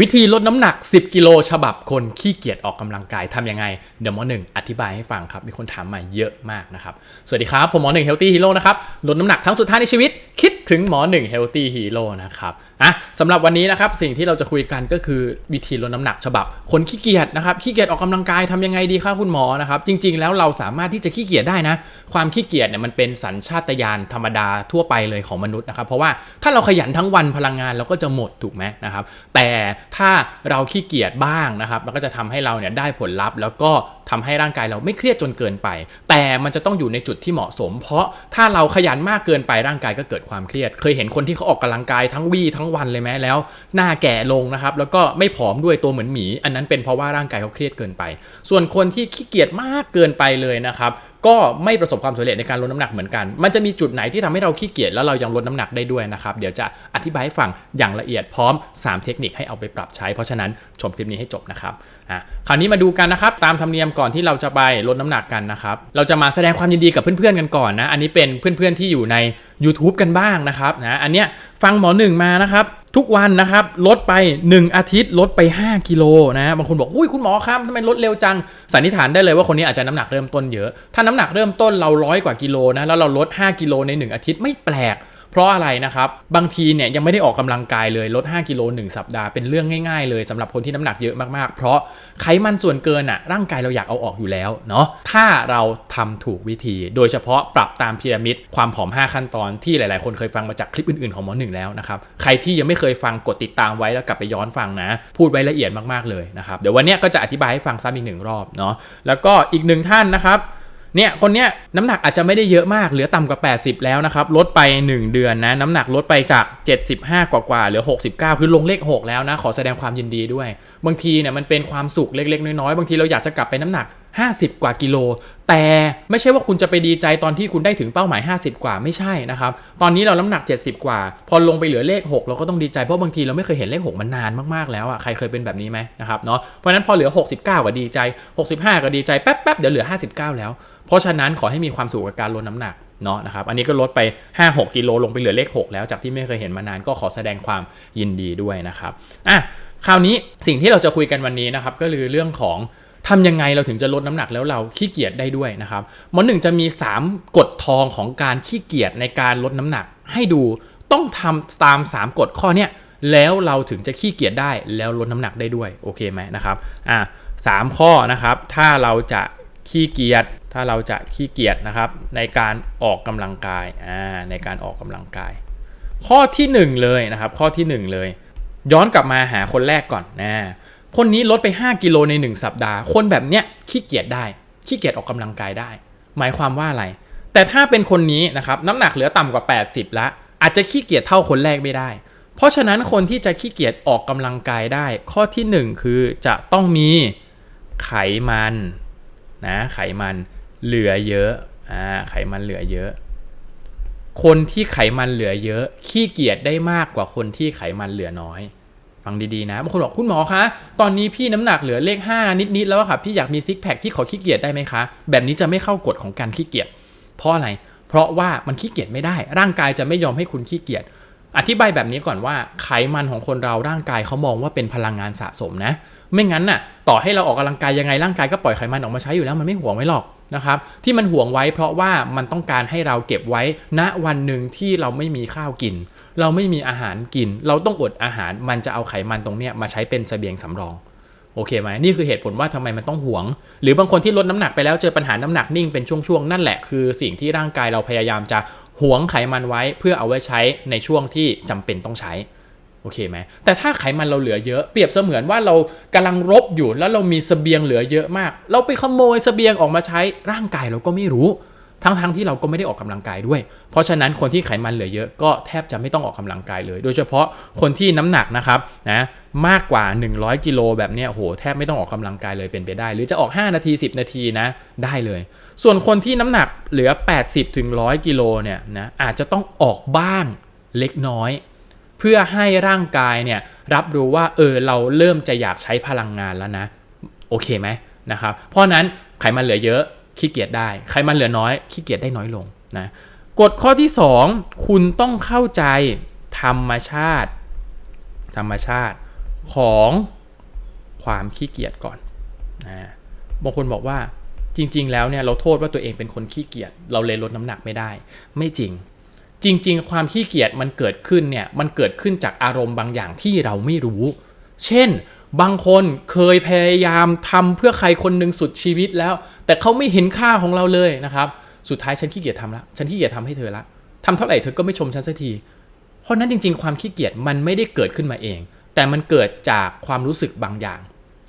วิธีลดน้ำหนัก 10 กิโลฉบับคนขี้เกียจออกกำลังกายทำยังไง เดี๋ยวหมอหนึ่งอธิบายให้ฟังครับ มีคนถามมาเยอะมากนะครับ สวัสดีครับ ผมหมอหนึ่งเฮลตี้ฮีโร่นะครับ ลดน้ำหนักทั้งสุดท้ายในชีวิต คิดถึงหมอหนึ่งเฮลตี้ฮีโร่นะครับอะสำหรับวันนี้นะครับสิ่งที่เราจะคุยกันก็คือวิธีลดน้ำหนักฉบับ คนขี้เกียจนะครับขี้เกียจออกกำลังกายทำยังไงดีครับคุณหมอนะครับจริง ๆ แล้วเราสามารถที่จะขี้เกียจได้นะ ความขี้เกียจเนี่ยมันเป็นสัญชาตญาณธรรมดาทั่วไปเลยของมนุษย์นะครับเพราะว่าถ้าเราขยันทั้งวันพลังงานเราก็จะหมดถูกไหมนะครับแต่ถ้าเราขี้เกียจบ้างนะครับมันก็จะทำให้เราเนี่ยได้ผลลัพธ์ แล้วก็ทำให้ร่างกายเราไม่เครียดจนเกินไป แต่มันจะต้องอยู่ในจุดที่เหมาะสม เพราะถ้าเราขยันมากเกินไปร่างกายก็เกิดความเครียด เคยเห็นคนที่เขาออกกำลังกายทั้งวี่ทั้งวันเลยไหมแล้ว หน้าแก่ลงนะครับ แล้วก็ไม่ผอมด้วยตัวเหมือนหมี อันนั้นเป็นเพราะว่าร่างกายเขาเครียดเกินไป ส่วนคนที่ขี้เกียจมากเกินไปเลยนะครับ ก็ไม่ประสบความสำเร็จในการลดน้ำหนักเหมือนกัน มันจะมีจุดไหนที่ทำให้เราขี้เกียจแล้วเรายังลดน้ำหนักได้ด้วยนะครับ เดี๋ยวจะอธิบายให้ฟังอย่างละเอียดพร้อม 3 เทคนิคให้เอาไปปรับใช้ เพราะฉะนั้นชมคลิปนี้ให้จบนะครับอะคราวนี้มาดูกันนะครับ ตามธรรมเนียมก่อนที่เราจะไปลดน้ำหนักกันนะครับ เราจะมาแสดงความยินดีกับเพื่อนๆกันก่อนนะ อันนี้เป็นเพื่อนๆที่อยู่ใน YouTube กันบ้างนะครับนะ อันเนี้ย ฟังหมอหนึ่งมานะครับ ทุกวันนะครับลดไป 1 อาทิตย์ลดไป 5 กิโลนะบางคนบอกอุ้ยคุณหมอครับทำไมลดเร็วจังสันนิษฐานได้เลยว่าคนนี้อาจจะน้ำหนักเริ่มต้นเยอะ ถ้าน้ำหนักเริ่มต้นเราร้อยกว่ากิโลนะแล้วเราลด 5 กิโลใน 1 อาทิตย์ไม่แปลก เพราะอะไรนะครับ บางทีเนี่ยยังไม่ได้ออกกำลังกายเลยลด 5 กิโล 1 สัปดาห์เป็นเรื่องง่ายๆเลยสำหรับคนที่น้ำหนักเยอะมากๆ เพราะไขมันส่วนเกินอะร่างกายเราอยากเอาออกอยู่แล้วเนาะถ้าเราทำถูกวิธี โดยเฉพาะปรับตามพีระมิดความผอม 5 ขั้นตอนที่หลายๆ คนเคยฟังมาจากคลิปอื่นๆของหมอหนึ่งแล้วนะครับใครที่ยังไม่เคยฟังกดติดตามไว้แล้วกลับไปย้อนฟังนะ พูดไว้ละเอียดมากๆเลยนะครับเดี๋ยววันนี้ก็จะอธิบายให้ฟังซ้ำอีกหนึ่งรอบเนาะแล้วก็อีกหนึ่งท่านนะครับ เนี่ยคนเนี้ยน้ำหนักอาจจะไม่ได้เยอะมากเหลือต่ำกว่า 80 แล้วนะครับลดไป 1 เดือนนะน้ำหนักลดไปจาก 75 กว่ากว่าเหลือ 69 คือลงเลข 6 แล้วนะขอแสดงความยินดีด้วย บางทีเนี่ยมันเป็นความสุขเล็ก ๆ น้อยๆบางทีเราอยากจะกลับไปน้ำหนัก 50 กว่ากิโล แต่ไม่ใช่ว่าคุณจะไปดีใจตอนที่คุณได้ถึงเป้าหมาย 50 กว่าไม่ใช่นะครับตอนนี้เราน้ำหนัก 70 กว่า พอลงไปเหลือเลข 6 เราก็ต้องดีใจเพราะบางทีเราไม่เคยเห็นเลข 6 มันนานมากๆแล้วอะใครเคยเป็นแบบนี้ไหมนะครับเนาะเพราะฉะนั้นพอเหลือ 69 ก็ดีใจ 65 ก็ดีใจแป๊บๆเดี๋ยวเหลือ 59 แล้ว เพราะฉะนั้นขอให้มีความสุขกับการลดน้ำหนักเนาะนะครับ อันนี้ก็ลดไป 5-6 กิโลลงไปเหลือเลข 6 แล้วจากที่ไม่เคยเห็นมานานก็ขอแสดงความยินดีด้วยนะครับอะคราวนี้สิ่งที่เราจะคุยกันวันนี้นะครับก็คือเรื่องของทำยังไงเราถึงจะลดน้ำหนักแล้วเราขี้เกียจได้ด้วยนะครับมอหนึ่งจะมี 3กฎทองของการขี้เกียจในการลดน้ำหนัก ให้ดูต้องทำตาม 3กฎข้อเนี้ยแล้วเราถึงจะขี้เกียจได้แล้วลดน้ำหนักได้ด้วยโอเคไหมนะครับอะสามข้อนะครับถ้าเราจะ ขี้เกียจถ้าเราจะขี้เกียจนะครับ ในการออกกำลังกายอ่าในการออกกำลังกาย ข้อที่ 1 เลยนะครับ ข้อที่ 1 เลย ย้อนกลับมาหาคนแรกก่อนนะคนนี้ลดไป 5 กิโลใน 1 สัปดาห์ คนแบบเนี้ยขี้เกียจได้ขี้เกียจออกกำลังกายได้ หมายความว่าอะไร แต่ถ้าเป็นคนนี้นะครับน้ำหนักเหลือต่ำกว่า 80ล้วอาจจะขี้เกียจเท่าคนแรกไม่ได้ เพราะฉะนั้นคนที่จะขี้เกียจออกกำลังกายได้ ข้อทีหนึ่1 คือจะต้องมีไขมัน นะไขมันเหลือเยอะอ่าไขมันเหลือเยอะ คนที่ไขมันเหลือเยอะ ขี้เกียจได้มากกว่าคนที่ไขมันเหลือน้อย ฟังดีๆนะบางคนบอกคุณหมอคะ ตอนนี้พี่น้ำหนักเหลือเลข5นิดๆแล้วอะค่ะพี่อยากมีซิกแพคพี่ขอขี้เกียจได้ไหมคะ แบบนี้จะไม่เข้ากฎของการขี้เกียจเพราะอะไร เพราะว่ามันขี้เกียจไม่ได้ ร่างกายจะไม่ยอมให้คุณขี้เกียจ อธิบายแบบนี้ก่อนว่าไขมันของคนเราร่างกายเขามองว่าเป็นพลังงานสะสมนะ ไม่งั้นน่ะต่อให้เราออกกำลังกายยังไงร่างกายก็ปล่อยไขมันออกมาใช้อยู่แล้วมันไม่ห่วงไว้หรอกนะครับที่มันห่วงไว้เพราะว่ามันต้องการให้เราเก็บไว้ณวันหนึ่งที่เราไม่มีข้าวกิน เราไม่มีอาหารกิน เราต้องอดอาหารมันจะเอาไขมันตรงเนี้ยมาใช้เป็นเสบียงสำรองโอเคไหมนี่คือเหตุผลว่าทำไมมันต้องห่วง หรือบางคนที่ลดน้ำหนักไปแล้วเจอปัญหาน้ำหนักนิ่งเป็นช่วงๆ นั่นแหละคือสิ่งที่ร่างกายเราพยายามจะ หวงไขมันไว้เพื่อเอาไว้ใช้ในช่วงที่จำเป็นต้องใช้โอเคไหมแต่ถ้าไขมันเราเหลือเยอะเปรียบเสมือนว่าเรากำลังรบอยู่แล้วเรามีเสบียงเหลือเยอะมาก เราไปขโมยเสบียงออกมาใช้ร่างกายเราก็ไม่รู้ ทั้งๆทที่เราก็ไม่ได้ออกกำลังกายด้วย เพราะฉะนั้นคนที่ไขมันเหลือเยอะก็แทบจะไม่ต้องออกกำลังกายเลย โดยเฉพาะคนที่น้ำหนักนะครับนะมากกว่า 100 กิโลแบบเนี้ยโหแทบไม่ต้องออกกำลังกายเลยเป็นไปได้ หรือจะออก 5 นาที 10 นาทีนะได้เลย ส่วนคนที่น้ำหนักเหลือ 80ถึง100 กิโลเนี่ยนะอาจจะต้องออกบ้างเล็กน้อย เพื่อให้ร่างกายเนี่ยรับรู้ว่าเออเราเริ่มจะอยากใช้พลังงานแล้วนะโอเคไหมนะครับเพราะนั้นไขมันเหลือเยอะ ขี้เกียจได้ ไขมันเหลือน้อย ขี้เกียจได้น้อยลงนะกฎข้อที่ 2 คุณต้องเข้าใจธรรมชาติ ธรรมชาติของความขี้เกียจก่อนนะบางคนบอกว่าจริง ๆ แล้วเนี่ยเราโทษว่าตัวเองเป็นคนขี้เกียจเราเลยลดน้ำหนักไม่ได้ ไม่จริง จริง ๆ ความขี้เกียจมันเกิดขึ้นเนี่ยมันเกิดขึ้นจากอารมณ์บางอย่างที่เราไม่รู้ เช่น บางคนเคยพยายามทำเพื่อใครคนหนึ่งสุดชีวิตแล้ว แต่เขาไม่เห็นค่าของเราเลยนะครับ สุดท้ายฉันขี้เกียจทำละฉันขี้เกียจทำให้เธอละทำเท่าไหร่เธอก็ไม่ชมฉันสักที เพราะนั้นจริง ๆ ความขี้เกียจมันไม่ได้เกิดขึ้นมาเอง แต่มันเกิดจากความรู้สึกบางอย่าง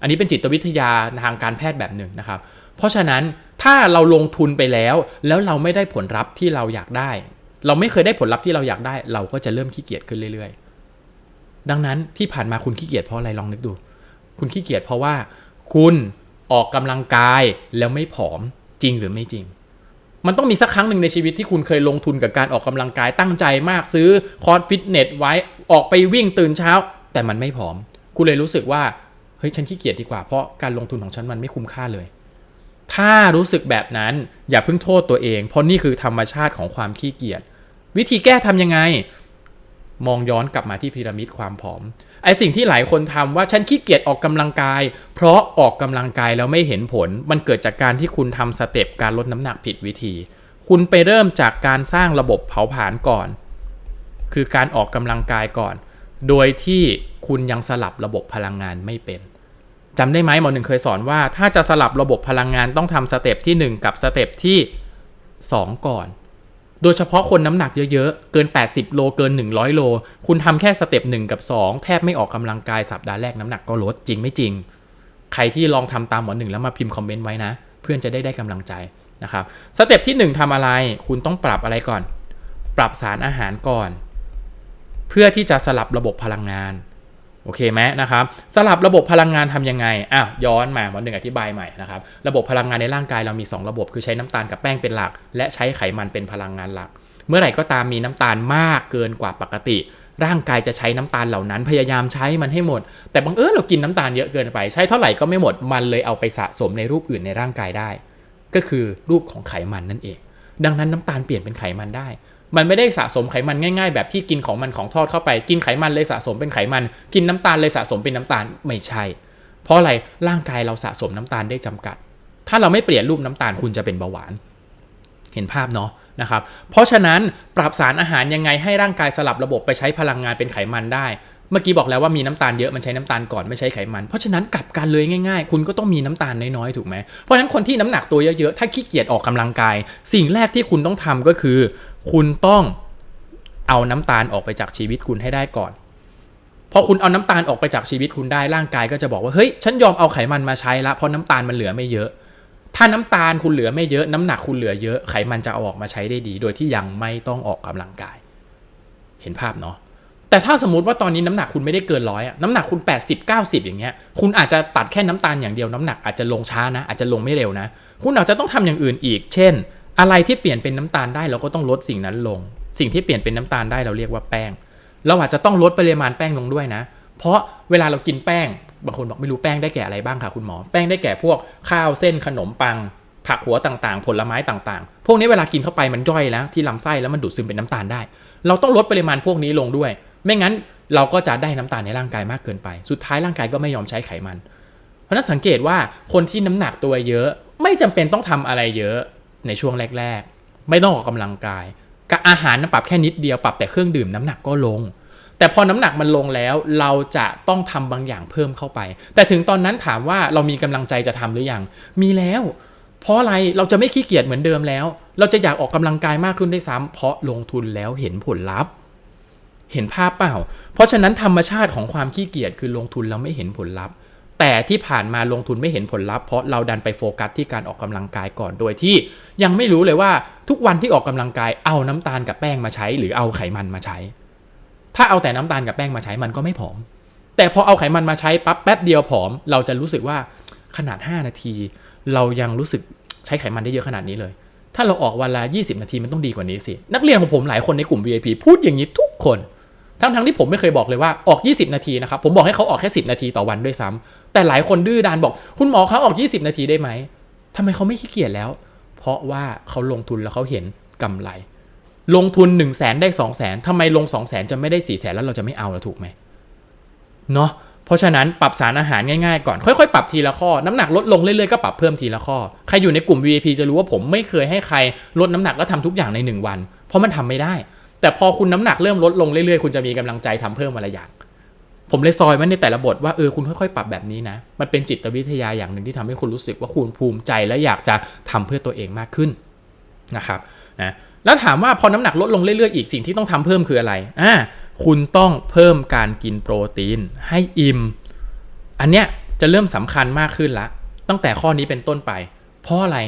อันนี้เป็นจิตวิทยาทางการแพทย์แบบหนึ่งนะครับ เพราะฉะนั้นถ้าเราลงทุนไปแล้ว แล้วเราไม่ได้ผลลัพธ์ที่เราอยากได้ เราไม่เคยได้ผลลัพธ์ที่เราอยากได้ เราก็จะเริ่มขี้เกียจขึ้นเรื่อย ๆ ดังนั้นที่ผ่านมาคุณขี้เกียจเพราะอะไรลองนึกดู คุณขี้เกียจเพราะว่า คุณออกกำลังกายแล้วไม่ผอมจริงหรือไม่จริง มันต้องมีสักครั้งหนึ่งในชีวิตที่คุณเคยลงทุนกับการออกกำลังกายตั้งใจมากซื้อคอร์สฟิตเนสไว้ออกไปวิ่งตื่นเช้า แต่มันไม่ผอม คุณเลยรู้สึกว่าเฮ้ยฉันขี้เกียจดีกว่าเพราะการลงทุนของฉันมันไม่คุ้มค่าเลย ถ้ารู้สึกแบบนั้นอย่าเพิ่งโทษตัวเอง เพราะนี่คือธรรมชาติของความขี้เกียจวิธีแก้ทำยังไง มองย้อนกลับมาที่พีระมิดความผอม ไอสิ่งที่หลายคนทำว่าฉันขี้เกียจออกกำลังกาย เพราะออกกำลังกายแล้วไม่เห็นผล มันเกิดจากการที่คุณทำสเต็ปการลดน้ำหนักผิดวิธี คุณไปเริ่มจากการสร้างระบบเผาผลาญก่อน คือการออกกำลังกายก่อน โดยที่คุณยังสลับระบบพลังงานไม่เป็นจำได้ไหมหมอหนึ่งเคยสอนว่า ถ้าจะสลับระบบพลังงานต้องทำสเต็ปที่ 1 กับสเต็ปที่ 2 ก่อน โดยเฉพาะคนน้ำหนักเยอะๆ เกิน 80 โลเกิน 100 โล คุณทำแค่สเต็ป1กับ 2 แทบไม่ออกกำลังกายสัปดาห์แรกน้ำหนักก็ลดจริงไม่จริง ใครที่ลองทำตามหมอหนึ่งแล้วมาพิมพ์คอมเมนต์ไว้นะ เพื่อนจะได้ได้กำลังใจนะครับสเต็ปที่ 1ทำอะไร คุณต้องปรับอะไรก่อน ปรับสารอาหารก่อน เพื่อที่จะสลับระบบพลังงาน โอเคไหมนะครับสลับระบบพลังงานทำยังไงอ้าวย้อนมาหมอหนึ่งอธิบายใหม่นะครับระบบพลังงานในร่างกายเรามี 2 ระบบ คือใช้น้ำตาลกับแป้งเป็นหลัก และใช้ไขมันเป็นพลังงานหลัก เมื่อไหร่ก็ตามมีน้ำตาลมากเกินกว่าปกติ ร่างกายจะใช้น้ำตาลเหล่านั้น พยายามใช้มันให้หมด แต่บังเอิญเรากินน้ำตาลเยอะเกินไป ใช้เท่าไหร่ก็ไม่หมดมันเลยเอาไปสะสมในรูปอื่นในร่างกายได้ ก็คือรูปของไขมันนั่นเอง ดังนั้นน้ำตาลเปลี่ยนเป็นไขมันได้ มันไม่ได้สะสมไขมันง่าย ๆ แบบที่กินของมันของทอดเข้าไป กินไขมันเลยสะสมเป็นไขมัน กินน้ำตาลเลยสะสมเป็นน้ำตาลไม่ใช่ เพราะอะไรร่างกายเราสะสมน้ำตาลได้จำกัด ถ้าเราไม่เปลี่ยนรูปน้ำตาลคุณจะเป็นเบาหวาน เห็นภาพเนาะนะครับ เพราะฉะนั้นปรับสารอาหารยังไงให้ร่างกายสลับระบบไปใช้พลังงานเป็นไขมันได้ เมื่อกี้บอกแล้วว่ามีน้ำตาลเยอะมันใช้น้ำตาลก่อนไม่ใช้ไขมัน เพราะฉะนั้นกลับกันเลยง่าย ๆ คุณก็ต้องมีน้ำตาลน้อยๆถูกไหมเพราะฉะนั้นคนที่น้ำหนักตัวเยอะๆถ้าขี้เกียจออกกำลังกาย สิ่งแรกที่คุณต้องทำก็คือ คุณต้องเอาน้ำตาลออกไปจากชีวิตคุณให้ได้ก่อนพอคุณเอาน้ำตาลออกไปจากชีวิตคุณได้ร่างกายก็จะบอกว่าเฮ้ยฉันยอมเอาไขมันมาใช้ละเพราะน้ำตาลมันเหลือไม่เยอะ ถ้าน้ำตาลคุณเหลือไม่เยอะน้ำหนักคุณเหลือเยอะไขมันจะเอาออกมาใช้ได้ดี โดยที่ยังไม่ต้องออกกำลังกาย เห็นภาพเนาะแต่ถ้าสมมติว่าตอนนี้น้ำหนักคุณไม่ได้เกินร้อยอะน้ำหนักคุณ 80 90 อย่างเงี้ย คุณอาจจะตัดแค่น้ำตาลอย่างเดียวน้ำหนักอาจจะลงช้านะ อาจจะลงไม่เร็วนะ คุณอาจจะต้องทำอย่างอื่นอีก เช่น อะไรที่เปลี่ยนเป็นน้ำตาลได้เราก็ต้องลดสิ่งนั้นลง สิ่งที่เปลี่ยนเป็นน้ำตาลได้เราเรียกว่าแป้ง เราอาจจะต้องลดปริมาณแป้งลงด้วยนะ เพราะเวลาเรากินแป้ง บางคนบอกไม่รู้แป้งได้แก่อะไรบ้างค่ะคุณหมอ แป้งได้แก่พวกข้าวเส้นขนมปัง ผักหัวต่างๆ ผลไม้ต่างๆ พวกนี้เวลากินเข้าไปมันย่อยแล้วที่ลำไส้แล้วมันดูดซึมเป็นน้ำตาลได้ เราต้องลดปริมาณพวกนี้ลงด้วย ไม่งั้นเราก็จะได้น้ำตาลในร่างกายมากเกินไป สุดท้ายร่างกายก็ไม่ยอมใช้ไขมัน เพราะนั้นสังเกตว่าคนที่น้ำหนักตัวเยอะ ไม่จำเป็นต้องทำอะไรเยอะ ในช่วงแรก ๆ ไม่ต้องออกกำลังกายกับอาหารน้ำปรับแค่นิดเดียวปรับแต่เครื่องดื่มน้ำหนักก็ลง แต่พอน้ำหนักมันลงแล้วเราจะต้องทำบางอย่างเพิ่มเข้าไป แต่ถึงตอนนั้นถามว่าเรามีกำลังใจจะทำหรือยังมีแล้ว เพราะอะไรเราจะไม่ขี้เกียจเหมือนเดิมแล้ว เราจะอยากออกกำลังกายมากขึ้นได้ซ้ำเพราะลงทุนแล้วเห็นผลลัพธ์เห็นภาพเปล่า เพราะฉะนั้นธรรมชาติของความขี้เกียจคือลงทุนแล้วไม่เห็นผลลัพธ์ แต่ที่ผ่านมาลงทุนไม่เห็นผลลัพธ์เพราะเราดันไปโฟกัสที่การออกกำลังกายก่อนโดยที่ยังไม่รู้เลยว่าทุกวันที่ออกกำลังกายเอาน้ำตาลกับแป้งมาใช้ หรือเอาไขมันมาใช้ ถ้าเอาแต่น้ำตาลกับแป้งมาใช้มันก็ไม่ผอม แต่พอเอาไขมันมาใช้ปั๊บแป๊บเดียวผอม เราจะรู้สึกว่าขนาด 5 นาที เรายังรู้สึกใช้ไขมันได้เยอะขนาดนี้เลย ถ้าเราออกวันละ 20 นาทีมันต้องดีกว่านี้สิ นักเรียนของผมหลายคนในกลุ่ม VIP พูดอย่างนี้ทุกคน ทั้งๆที่ผมไม่เคยบอกเลยว่าออก 20 นาทีนะครับ ผมบอกให้เขาออกแค่ 10 นาทีต่อวันด้วยซ้ำ แต่หลายคนดื้อดานบอก คุณหมอเขาออก 20 นาทีได้ไหมทำไมเขาไม่ขี้เกียจแล้ว เพราะว่าเขาลงทุนแล้วเขาเห็นกำไร ลงทุน 1 0 0 0 0แสนได้ 2 0 0แสนทำไมลง 2 0 0แสนจะไม่ได้ 4 0 0แสนแล้วเราจะไม่เอาล้วถูกไหมเนาะเพราะฉะนั้นปรับสารอาหารง่ายๆก่อน ค่อยๆ ปรับทีละข้อ น้ำหนักลดลงเรื่อยๆ ก็ปรับเพิ่มทีละข้อ ใครอยู่ในกลุ่ม VIP จะรู้ว่าผมไม่เคยให้ใครลดน้ำหนักแล้วทำทุกอย่างใน 1 วัน เพราะมันทำไม่ได้ แต่พอคุณน้ำหนักเริ่มลดลงเรื่อยๆ คุณจะมีกำลังใจทำเพิ่มวันละอย่าง ผมเลยซอยไว้ในแต่ละบทว่าเออคุณค่อยๆ ปรับแบบนี้นะ มันเป็นจิตวิทยาอย่างหนึ่งที่ทำให้คุณรู้สึกว่าคุณภูมิใจและอยากจะทำเพื่อตัวเองมากขึ้นนะครับนะแล้วถามว่าพอน้ำหนักลดลงเรื่อยๆอีกสิ่งที่ต้องทำเพิ่มคืออะไรอ่าคุณต้องเพิ่มการกินโปรตีนให้อิ่มอันเนี้ยจะเริ่มสำคัญมากขึ้นละ ตั้งแต่ข้อนี้เป็นต้นไป เพราะอะไร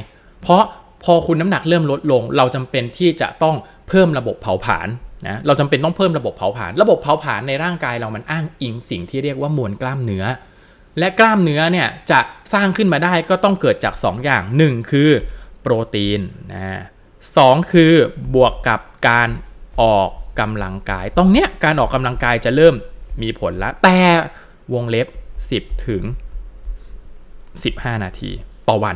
เพราะพอคุณน้ำหนักเริ่มลดลง เราจำเป็นที่จะต้องเพิ่มระบบเผาผลาญ นะเราจำเป็นต้องเพิ่มระบบเผาผลาญระบบเผาผลาญในร่างกายเรามันอ้างอิงสิ่งที่เรียกว่ามวลกล้ามเนื้อ และกล้ามเนื้อเนี่ยจะสร้างขึ้นมาได้ก็ต้องเกิดจาก 2 อย่าง 1 คือโปรตีนนะสองคือบวกกับการออกกำลังกาย ตรงเนี้ยการออกกำลังกายจะเริ่มมีผลละ แต่วงเล็บ 10 ถึง 15 นาที ต่อวัน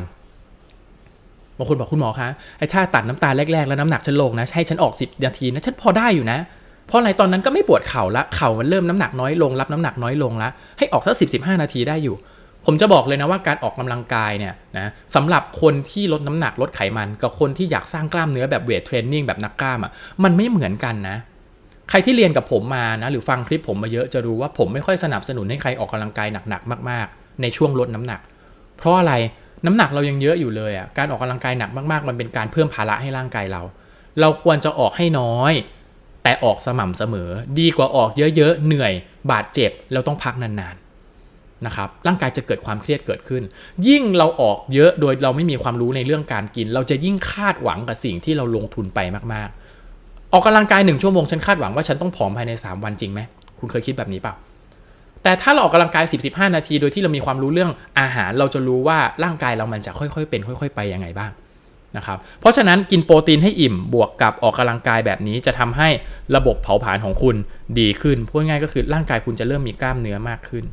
บางคนบอกคุณหมอคะไอ้ท่าตัดน้ำตาแรกๆ แล้วน้ำหนักฉันลงนะให้ฉันออก 10 นาทีนะฉันพอได้อยู่นะ เพราะอะไรตอนนั้นก็ไม่ปวดเข่าละเข่ามันเริ่มน้ำหนักน้อยลงรับน้ำหนักน้อยลงละให้ออกสักสิบสิบห้านาทีได้อยู่ ผมจะบอกเลยนะว่าการออกกำลังกายเนี่ยนะสำหรับคนที่ลดน้ำหนักลดไขมัน กับคนที่อยากสร้างกล้ามเนื้อแบบเวทเทรนนิ่งแบบนักกล้ามอะมันไม่เหมือนกันนะใครที่เรียนกับผมมานะหรือฟังคลิปผมมาเยอะจะรู้ว่าผมไม่ค่อยสนับสนุนให้ใครออกกำลังกายหนักๆมาก ๆ ในช่วงลดน้ำหนัก เพราะอะไร น้ำหนักเรายังเยอะอยู่เลยอะการออกกำลังกายหนักมากๆ มันเป็นการเพิ่มภาระให้ร่างกายเรา เราควรจะออกให้น้อย แต่ออกสม่ำเสมอ ดีกว่าออกเยอะๆเหนื่อย บาดเจ็บแล้วต้องพักนานๆนะครับร่างกายจะเกิดความเครียดเกิดขึ้น ยิ่งเราออกเยอะโดยเราไม่มีความรู้ในเรื่องการกิน เราจะยิ่งคาดหวังกับสิ่งที่เราลงทุนไปมากๆ ออกกำลังกายหนึ่งชั่วโมงฉันคาดหวังว่าฉันต้องผอมภายใน 3 วันจริงไหมคุณเคยคิดแบบนี้เปล่า แต่ถ้าเราออกกำลังกาย 10-15 นาที โดยที่เรามีความรู้เรื่องอาหาร เราจะรู้ว่าร่างกายเรามันจะค่อยๆ เป็น ค่อย ๆ ไปยังไงบ้างนะครับ เพราะฉะนั้นกินโปรตีนให้อิ่มบวกกับออกกำลังกายแบบนี้จะทำให้ระบบเผาผลาญของคุณดีขึ้น พูดง่ายก็คือร่างกายคุณจะเริ่มมีกล้ามเนื้อมากขึ้น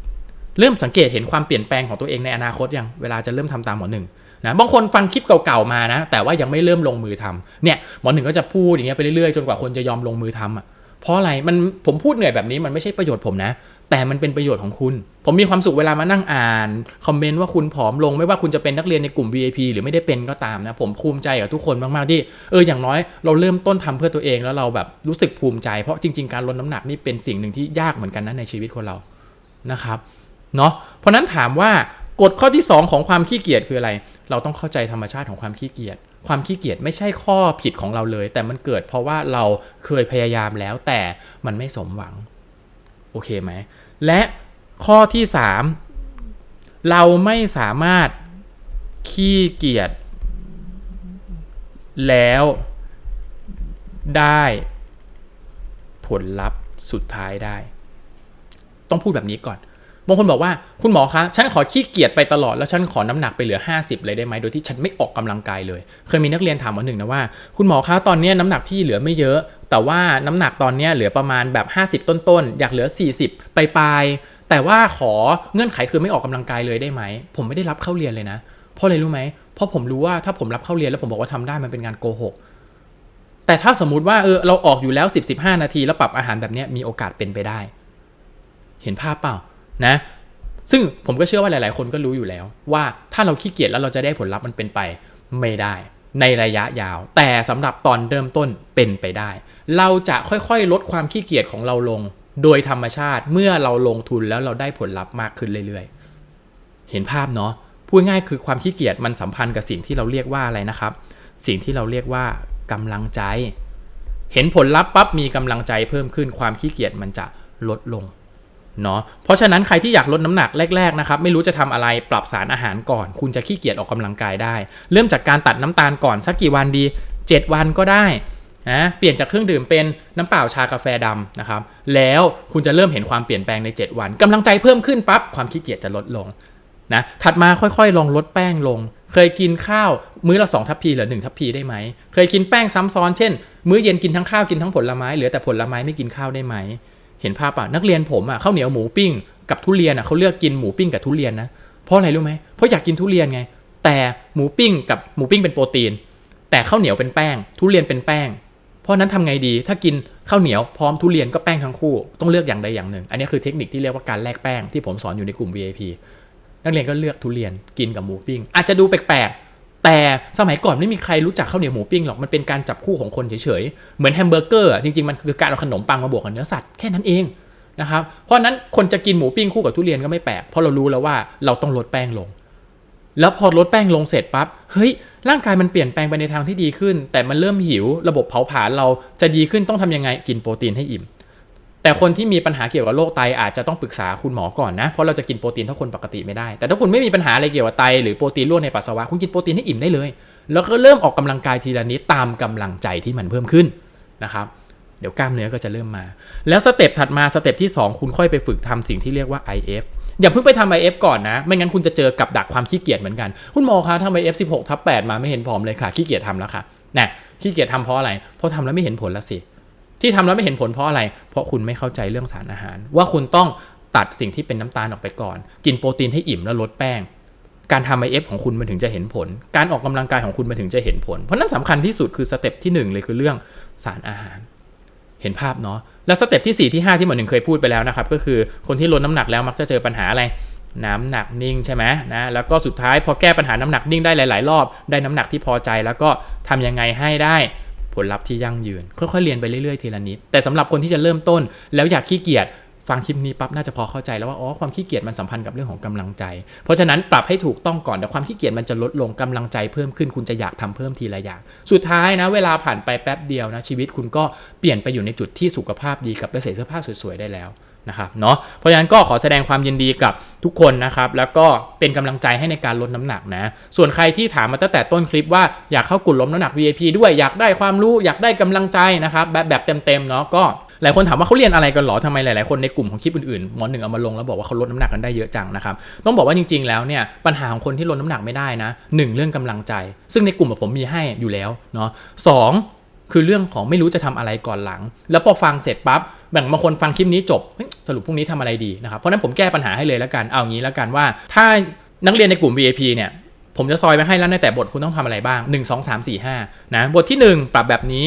เริ่มสังเกตเห็นความเปลี่ยนแปลงของตัวเองในอนาคตยังเวลาจะเริ่มทำตามหมอหนึ่งนะบางคนฟังคลิปเก่าๆมานะ แต่ว่ายังไม่เริ่มลงมือทำเนี่ยหมอหนึ่งก็จะพูดอย่างเงี้ยไปเรื่อยๆจนกว่าคนจะยอมลงมือทำอะ ราะอะไรมันผมพูดเหนื่อยแบบนี้มันไม่ใช่ประโยชน์ผมนะ แต่มันเป็นประโยชน์ของคุณ ผมมีความสุขเวลามานั่งอ่านคอมเมนต์ว่าคุณผอมลงไม่ว่าคุณจะเป็นนักเรียนในกลุ่ม VIP หรือไม่ได้เป็นก็ตามนะ ผมภูมิใจกับทุกคนมากๆที่เอออย่างน้อยเราเริ่มต้นทำเพื่อตัวเองแล้วเราแบบรู้สึกภูมิใจ เพราะจริง ๆ การลดน้ำหนักนี่เป็นสิ่งหนึ่งที่ยากเหมือนกันนะในชีวิตคนเรานะครับเนาะเพราะนั้นถามว่ากฎข้อที่ 2 ของความขี้เกียจคืออะไร เราต้องเข้าใจธรรมชาติของความขี้เกียจ ความขี้เกียจไม่ใช่ข้อผิดของเราเลย แต่มันเกิดเพราะว่าเราเคยพยายามแล้วแต่มันไม่สมหวัง โอเคไหม และข้อที่ 3 เราไม่สามารถขี้เกียจแล้วได้ผลลัพธ์สุดท้ายได้ ต้องพูดแบบนี้ก่อน บางคนบอกว่าคุณหมอคะฉันขอขี้เกียจไปตลอดแล้วฉันขอน้ำหนักไปเหลือ 50 เลยได้ไหมโดยที่ฉันไม่ออกกำลังกายเลย เคยมีนักเรียนถามมาหนึ่งนะว่า คุณหมอคะตอนนี้น้ำหนักพี่เหลือไม่เยอะ แต่ว่าน้ำหนักตอนนี้เหลือประมาณแบบ 50 ต้นๆอยากเหลือ 40ไปลายๆแต่ว่าขอเงื่อนไขคือไม่ออกกำลังกายเลยได้ไหมผมไม่ได้รับเข้าเรียนเลยนะเพราะอะไรรู้ไหมเพราะผมรู้ว่าถ้าผมรับเข้าเรียนแล้วผมบอกว่าทำได้มันเป็นงานโกหกแต่ถ้าสมมุติว่าเออเราออกอยู่แล้ว 10-15 นาทีแล้วปรับอาหารแบบนี้มีโอกาสเป็นไปได้ เห็นภาพเปล่า นะซึ่งผมก็เชื่อว่าหลาย ๆ คนก็รู้อยู่แล้ว ว่าถ้าเราขี้เกียจแล้วเราจะได้ผลลัพธ์มันเป็นไปไม่ได้ ในระยะยาว แต่สำหรับตอนเริ่มต้นเป็นไปได้ เราจะค่อยๆ ลดความขี้เกียจของเราลง โดยธรรมชาติเมื่อเราลงทุนแล้วเราได้ผลลัพธ์มากขึ้นเรื่อย ๆ เห็นภาพเนาะพูดง่ายคือความขี้เกียจมันสัมพันธ์กับสิ่งที่เราเรียกว่าอะไรนะครับ สิ่งที่เราเรียกว่ากำลังใจ เห็นผลลัพธ์ปั๊บมีกำลังใจเพิ่มขึ้นความขี้เกียจมันจะลดลง เนาะเพราะฉะนั้นใครที่อยากลดน้ำหนักแรกๆนะครับไม่รู้จะทำอะไรปรับสารอาหารก่อน คุณจะขี้เกียจออกกำลังกายได้ เริ่มจากการตัดน้ำตาลก่อนสักกี่วันดี 7 วันก็ได้นะเปลี่ยนจากเครื่องดื่มเป็นน้ำเปล่าชากาแฟดำนะครับแล้วคุณจะเริ่มเห็นความเปลี่ยนแปลงใน 7 วันกำลังใจเพิ่มขึ้นปั๊บความขี้เกียจจะลดลงนะถัดมาค่อยๆ ลองลดแป้งลง เคยกินข้าวมื้อละ 2 ทัพพีเหลือ 1 ทัพพีได้ไหม เคยกินแป้งซ้ำซ้อนเช่น มื้อเย็นกินทั้งข้าวกินทั้งผลไม้เหลือแต่ผลไม้ไม่กินข้าวได้ไหม เห็นภาพป่ะนักเรียนผมอะข้าวเหนียวหมูปิ้งกับทุเรียนอะเขาเลือกกินหมูปิ้งกับทุเรียนนะเพราะอะไรรู้ไหมเพราะอยากกินทุเรียนไง แต่หมูปิ้งกับหมูปิ้งเป็นโปรตีน แต่ข้าวเหนียวเป็นแป้ง ทุเรียนเป็นแป้งผราะนั้นทำไงดี ถ้ากินข้าวเหนียวพร้อมทุเรียนก็แป้งทั้งคู่ ต้องเลือกอย่างใดอย่างหนึ่ง อันนี้คือเทคนิคที่เรียกว่าการแลกแป้งที่ผมสอนอยู่ในกลุ่ม VIP นักเรียนก็เลือกทุเรียนกินกับหมูปิ้งอาจจะดูแปลกๆ แต่สมัยก่อนไม่มีใครรู้จักข้าวเหนียวหมูปิ้งหรอก มันเป็นการจับคู่ของคนเฉยๆ เหมือนแฮมเบอร์เกอร์จริงๆ มันคือการเอาขนมปังมาบวกกับเนื้อสัตว์แค่นั้นเองนะครับ เพราะนั้นคนจะกินหมูปิ้งคู่กับทุเรียนก็ไม่แปลก เพราะเรารู้แล้วว่าเราต้องลดแป้งลง แล้วพอลดแป้งลงเสร็จปั๊บ เฮ้ย ร่างกายมันเปลี่ยนแปลงไปในทางที่ดีขึ้น แต่มันเริ่มหิว ระบบเผาผลาญเราจะดีขึ้นต้องทำยังไง กินโปรตีนให้อิ่ม แต่คนที่มีปัญหาเกี่ยวกับโรคไตอาจจะต้องปรึกษาคุณหมอก่อนนะ เพราะเราจะกินโปรตีนเท่าคนปกติไม่ได้ แต่ถ้าคุณไม่มีปัญหาอะไรเกี่ยวกับไตหรือโปรตีนรั่วในปัสสาวะคุณกินโปรตีนให้อิ่มได้เลย แล้วก็เริ่มออกกำลังกายทีละนิดตามกำลังใจที่มันเพิ่มขึ้นนะครับเดี๋ยวกล้ามเนื้อก็จะเริ่มมา แล้วสเต็ปถัดมาสเต็ปที่ 2 คุณค่อยไปฝึกทำสิ่งที่เรียกว่า IF อย่าเพิ่งไปทำ IF ก่อนนะ ไม่งั้นคุณจะเจอกับดักความขี้เกียจเหมือนกัน คุณหมอคะทำ IF 16ทับ8มาไม่เห็นผอมเลยค่ะ ขี้เกียจทำแล้วค่ะนะขี้เกียจทำเพราะอะไร เพราะทำแล้วไม่เห็นผลละสิ ที่ทำแล้วไม่เห็นผลเพราะอะไร เพราะคุณไม่เข้าใจเรื่องสารอาหาร ว่าคุณต้องตัดสิ่งที่เป็นน้ำตาลออกไปก่อน กินโปรตีนให้อิ่มแล้วลดแป้ง การทำ IF ของคุณมันถึงจะเห็นผล การออกกำลังกายของคุณมันถึงจะเห็นผล เพราะนั้นสำคัญที่สุดคือสเต็ปที่หนึ่งเลยคือเรื่องสารอาหาร เห็นภาพเนาะ แล้วสเต็ปที่ 4 ที่ 5 ที่หมอหนึ่งเคยพูดไปแล้วนะครับ ก็คือคนที่ลดน้ำหนักแล้วมักจะเจอปัญหาอะไรน้ำหนักนิ่งใช่ไหมนะ แล้วก็สุดท้ายพอแก้ปัญหาน้ำหนักนิ่งได้หลาย ๆ รอบ ได้น้ำหนักที่พอใจ แล้วก็ทำยังไงให้ได้ ผลลัพธ์ที่ยั่งยืน ค่อยๆเรียนไปเรื่อยๆทีละนิด แต่สำหรับคนที่จะเริ่มต้น แล้วอยากขี้เกียจฟังคลิปนี้ปั๊บน่าจะพอเข้าใจแล้วว่าอ๋อความขี้เกียจมันสัมพันธ์กับเรื่องของกำลังใจ เพราะฉะนั้นปรับให้ถูกต้องก่อนแต่ความขี้เกียจมันจะลดลงกำลังใจเพิ่มขึ้นคุณจะอยากทำเพิ่มทีละอย่างสุดท้ายนะ เวลาผ่านไปแป๊บเดียวนะชีวิตคุณก็เปลี่ยนไปอยู่ในจุดที่สุขภาพดีกับได้ใส่เสื้อผ้าสวยๆได้แล้ว นะครับเนาะเพราะฉะนั้นก็ขอแสดงความยินดีกับทุกคนนะครับแล้วก็เป็นกำลังใจให้ในการลดน้ำหนักนะส่วนใครที่ถามมาตั้งแต่ต้นคลิปว่าอยากเข้ากลุ่มลดน้ำหนัก VIP ด้วยอยากได้ความรู้อยากได้กำลังใจนะครับแบบแบบเต็มๆเนาะก็หลายคนถามว่าเขาเรียนอะไรกันหรอทำไมหลายๆคนในกลุ่มของคลิปอื่นๆมอหนึ่งเอามาลงแล้วบอกว่าเขาลดน้ำหนักกันได้เยอะจังนะครับต้องบอกว่าจริง ๆ แล้วเนี่ยปัญหาของคนที่ลดน้ำหนักไม่ได้นะหนึ่งเรื่องกำลังใจ ซึ่งในกลุ่มผมมีให้อยู่แล้วเนาะสองคือเรื่องของไม่รู้จะทำอะไรก่อนหลัง แล้วพอฟังเสร็จปั๊บ แบ่งบางคนฟังคลิปนี้จบสรุปพรุ่งนี้ทำอะไรดีนะครับเพราะนั้นผมแก้ปัญหาให้เลยแล้วกันเอางี้แล้วกันว่า ถ้านักเรียนในกลุ่ม VIP เนี่ยผมจะซอยไปให้แล้วในแต่บทคุณต้องทำอะไรบ้าง 1 2 3 4 5นะบทที่ 1 ปรับแบบนี้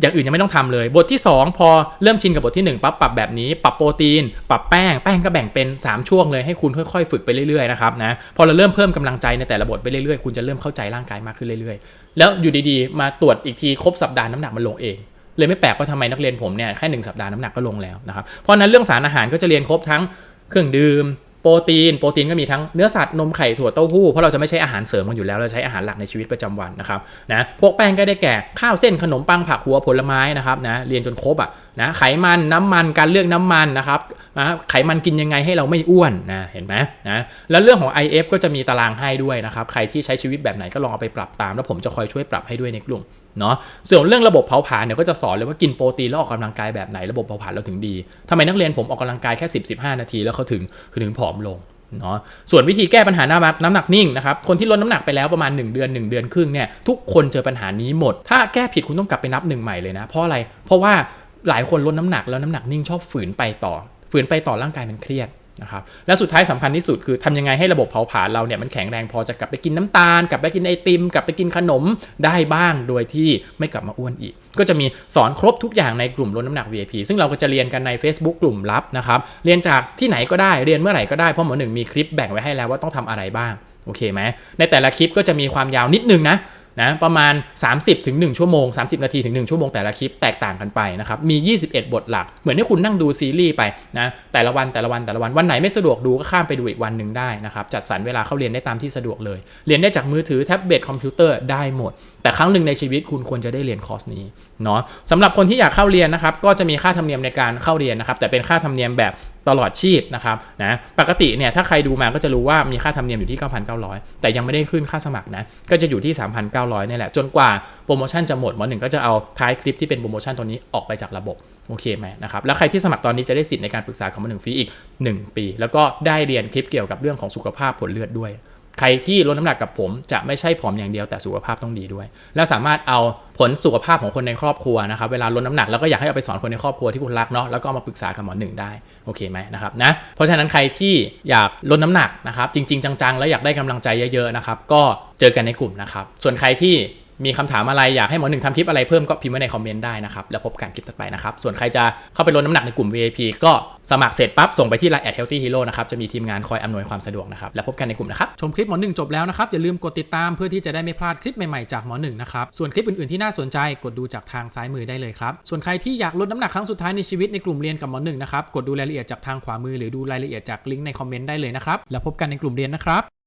อย่างอื่นยังไม่ต้องทำเลย บทที่ 2 พอเริ่มชินกับบทที่ 1ปั๊บปรับแบบนี้ ปรับโปรตีน ปรับแป้งแป้งก็แบ่งเป็น 3 ช่วงเลยให้คุณค่อยๆ ฝึกไปเรื่อยๆนะครับนะพอเราเริ่มเพิ่มกำลังใจในแต่ละบทไปเรื่อยๆคุณจะเริ่มเข้าใจร่างกายมากขึ้นเรื่อยๆ แล้วอยู่ดีๆ มาตรวจอีกทีครบสัปดาห์น้ำหนักมันลงเอง เลยไม่แปลกว่าทำไมนักเรียนผมเนี่ยแค่หนึ่งสัปดาห์น้ำหนักก็ลงแล้วนะครับ เพราะนั้นเรื่องสารอาหารก็จะเรียนครบทั้งเครื่องดื่มโปรตีน โปรตีนก็มีทั้งเนื้อสัตว์นมไข่ถั่วเต้าหู้ เพราะเราจะไม่ใช้อาหารเสริมกันอยู่แล้ว เราใช้อาหารหลักในชีวิตประจำวันนะครับนะพวกแป้งก็ได้แก่ข้าวเส้นขนมปังผักหัวผลไม้นะครับนะเรียนจนครบอะนะไขมันน้ำมันการเลือกน้ำมันนะครับนะไขมันกินยังไงให้เราไม่อ้วนนะเห็นไหมนะแล้วเรื่องของ IF ก็จะมีตารางให้ด้วยนะครับใครที่ใช้ชีวิตแบบไหนก็ลองเอาไปปรับตาม แล้วผมจะคอยช่วยปรับให้ด้วยในกลุ่ม เนาะส่วนเรื่องระบบเผาผลาญเนี่ยก็จะสอนเลยว่ากินโปรตีนแล้วออกกำลังกายแบบไหนระบบเผาผลาญเราถึงดีทำไมนักเรียนผมออกกำลังกายแค่ 10-15 นาทีแล้วเขาถึงคือถึงผอมลงเนาะส่วนวิธีแก้ปัญหาน้ำน้ำหนักนิ่งนะครับคนที่ลดน้ำหนักไปแล้วประมาณ 1 เดือน 1 เดือนครึ่งเนี่ยทุกคนเจอปัญหานี้หมด ถ้าแก้ผิดคุณต้องกลับไปนับหนึ่งใหม่เลยนะเพราะอะไรเพราะว่าหลายคนลดน้ำหนักแล้วน้ำหนักนิ่งชอบฝืนไปต่อ ฝืนไปต่อร่างกายมันเครียด นะครับและสุดท้ายสำคัญที่สุดคือทำยังไงให้ระบบเผาผลาญเราเนี่ยมันแข็งแรงพอจะกลับไปกินน้ำตาล กลับไปกินไอติม กลับไปกินขนมได้บ้างโดยที่ไม่กลับมาอ้วนอีก ก็จะมีสอนครบทุกอย่างในกลุ่มลดน้ำหนัก VIP ซึ่งเราก็จะเรียนกันใน Facebook กลุ่มลับนะครับเรียนจากที่ไหนก็ได้เรียนเมื่อไหร่ก็ได้เพราะหมอหนึ่งมีคลิปแบ่งไว้ให้แล้วว่าต้องทำอะไรบ้างโอเคไหมในแต่ละคลิปก็จะมีความยาวนิดนึงนะ นะประมาณ 30ถึง1ชั่วโมง 30 นาทีถึง1ชั่วโมงแต่ละคลิปแตกต่างกันไปนะครับมี 21 บทหลัก เหมือนที่คุณนั่งดูซีรีส์ไปนะแต่ละวันแต่ละวันแต่ละวันวันไหนไม่สะดวกดูก็ข้ามไปดูอีกวันหนึ่งได้นะครับจัดสรรเวลาเข้าเรียนได้ตามที่สะดวกเลย เรียนได้จากมือถือแท็บเล็ตคอมพิวเตอร์ได้หมดแต่ครั้งหนึ่งในชีวิตคุณควรจะได้เรียนคอร์สนี้เนาะสำหรับคนที่อยากเข้าเรียนนะครับ ก็จะมีค่าธรรมเนียมในการเข้าเรียนนะครับ แต่เป็นค่าธรรมเนียมแบบตลอดชีพนะครับนะปกติเนี่ยถ้าใครดูมาก็จะรู้ว่ามีค่าธรรมเนียมอยู่ที่ 9,900 แต่ยังไม่ได้ขึ้นค่าสมัครนะ ก็จะอยู่ที่ 3,900นี่แหละ จนกว่าโปรโมชั่นจะหมดหมอหนึ่งก็จะเอาท้ายคลิปที่เป็นโปรโมชั่นตัวนี้ออกไปจากระบบโอเคไหมนะครับ แล้วใครที่สมัครตอนนี้จะได้สิทธิ์ในการปรึกษาของหมอหนึ่งฟรีอีก 1 ปี แล้วก็ได้เรียนคลิปเกี่ยวกับเรื่องของสุขภาพผลเลือดด้วย ใครที่ลดน้ำหนักกับผมจะไม่ใช่ผอมอย่างเดียวแต่สุขภาพต้องดีด้วย และสามารถเอาผลสุขภาพของคนในครอบครัวนะครับเวลาลดน้ำหนักแล้วก็อยากให้เอาไปสอนคนในครอบครัวที่คุณรักเนาะแล้วก็มาปรึกษากับหมอหนึ่งได้โอเคไหมนะครับนะเพราะฉะนั้นใครที่อยากลดน้ำหนักนะครับจริง ๆ จังๆ แล้วอยากได้กำลังใจเยอะๆนะครับก็เจอกันในกลุ่มนะครับส่วนใครที่ มีคำถามอะไรอยากให้หมอหนึ่งทำคลิปอะไรเพิ่มก็พิมพ์ไว้ในคอมเมนต์ได้นะครับ แล้วพบกันคลิปต่อไปนะครับ ส่วนใครจะเข้าไปลดน้ำหนักในกลุ่ม VIP ก็สมัครเสร็จปั๊บ ส่งไปที่ Line healthy hero นะครับ จะมีทีมงานคอยอำนวยความสะดวกนะครับ แล้วพบกันในกลุ่มนะครับ ชมคลิปหมอหนึ่งจบแล้วนะครับ อย่าลืมกดติดตามเพื่อที่จะได้ไม่พลาดคลิปใหม่ๆจากหมอหนึ่งนะครับ ส่วนคลิปอื่นๆที่น่าสนใจกดดูจากทางซ้ายมือได้เลยครับ ส่วนใครที่อยากลดน้ำหนักครั้งสุดท้ายในชีวิตในกลุ่มเรียนกับหมอหนึ่งนะครับ กดดูรายละเอียดจากทางขวามือหรือดูรายละเอียดจากลิงก์ในคอมเมนต์ได้เลยนะครับ แล้วพบกันในกลุ่มเรียนนะครับ